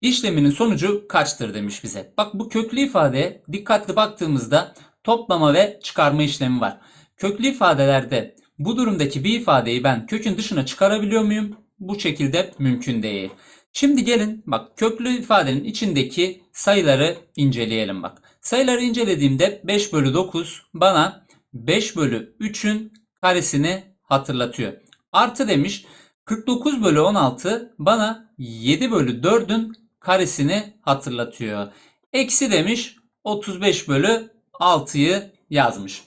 İşleminin sonucu kaçtır demiş bize. Bak bu köklü ifadeye dikkatli baktığımızda toplama ve çıkarma işlemi var. Köklü ifadelerde bu durumdaki bir ifadeyi ben kökün dışına çıkarabiliyor muyum? Bu şekilde mümkün değil. Şimdi gelin bak köklü ifadenin içindeki sayıları inceleyelim bak. Sayıları incelediğimde 5 bölü 9 bana 5 bölü 3'ün karesini hatırlatıyor. Artı demiş 49 bölü 16 bana 7 bölü 4'ün karesini hatırlatıyor. Eksi demiş 35 bölü 6'yı yazmış.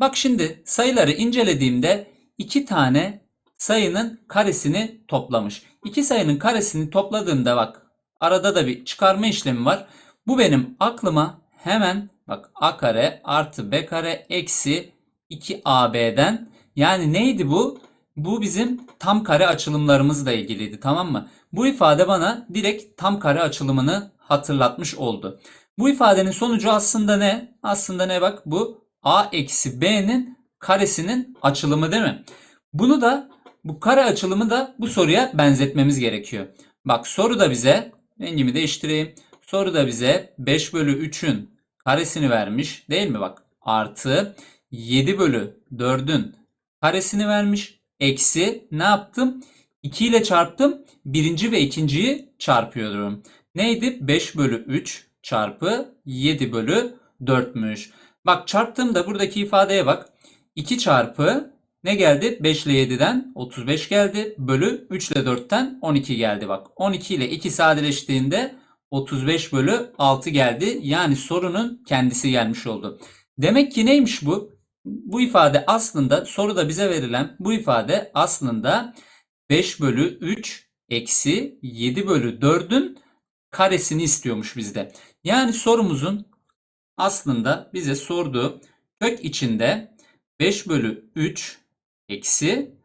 Bak şimdi sayıları incelediğimde iki tane sayının karesini toplamış. İki sayının karesini topladığımda bak arada da bir çıkarma işlemi var. Bu benim aklıma hemen bak a kare artı b kare eksi 2ab'den yani neydi bu? Bu bizim tam kare açılımlarımızla ilgiliydi tamam mı? Bu ifade bana direkt tam kare açılımını hatırlatmış oldu. Bu ifadenin sonucu aslında ne? Aslında ne bak bu a eksi b'nin karesinin açılımı değil mi? Bunu da bu kare açılımı da bu soruya benzetmemiz gerekiyor. Bak soru da bize rengimi değiştireyim. Soru da bize 5 bölü 3'ün karesini vermiş değil mi bak? Artı 7 bölü 4'ün karesini vermiş. Eksi ne yaptım? 2 ile çarptım. Birinci ve ikinciyi çarpıyorum. Neydi? 5 bölü 3 çarpı 7 bölü 4'müş. Bak çarptığımda buradaki ifadeye bak. 2 çarpı ne geldi? 5 ile 7'den 35 geldi. Bölü 3 ile 4'ten 12 geldi bak. 12 ile 2 sadeleştiğinde 35 bölü 6 geldi. Yani sorunun kendisi gelmiş oldu. Demek ki neymiş bu? Bu ifade aslında soruda bize verilen bu ifade aslında 5 bölü 3 eksi 7 bölü 4'ün karesini istiyormuş bizde. Yani sorumuzun aslında bize sorduğu kök içinde 5 bölü 3 eksi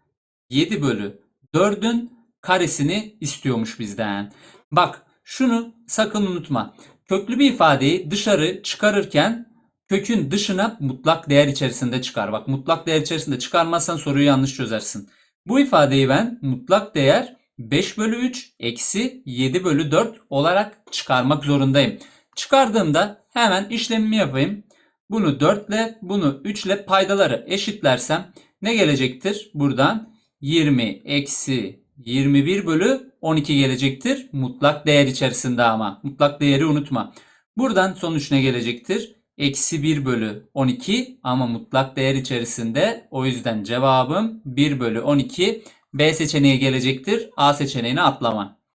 7 bölü 4'ün karesini istiyormuş bizden. Bak şunu sakın unutma. Köklü bir ifadeyi dışarı çıkarırken kökün dışına mutlak değer içerisinde çıkar. Bak mutlak değer içerisinde çıkarmazsan soruyu yanlış çözersin. Bu ifadeyi ben mutlak değer 5 bölü 3 eksi 7 bölü 4 olarak çıkarmak zorundayım. Çıkardığımda hemen işlemimi yapayım. Bunu 4 ile bunu 3 ile paydaları eşitlersem ne gelecektir? Buradan 20 eksi 21 bölü 12 gelecektir. Mutlak değer içerisinde ama. Mutlak değeri unutma. Buradan sonuç ne gelecektir? Eksi 1 bölü 12 ama mutlak değer içerisinde. O yüzden cevabım 1 bölü 12. B seçeneği gelecektir. A seçeneğini atlama.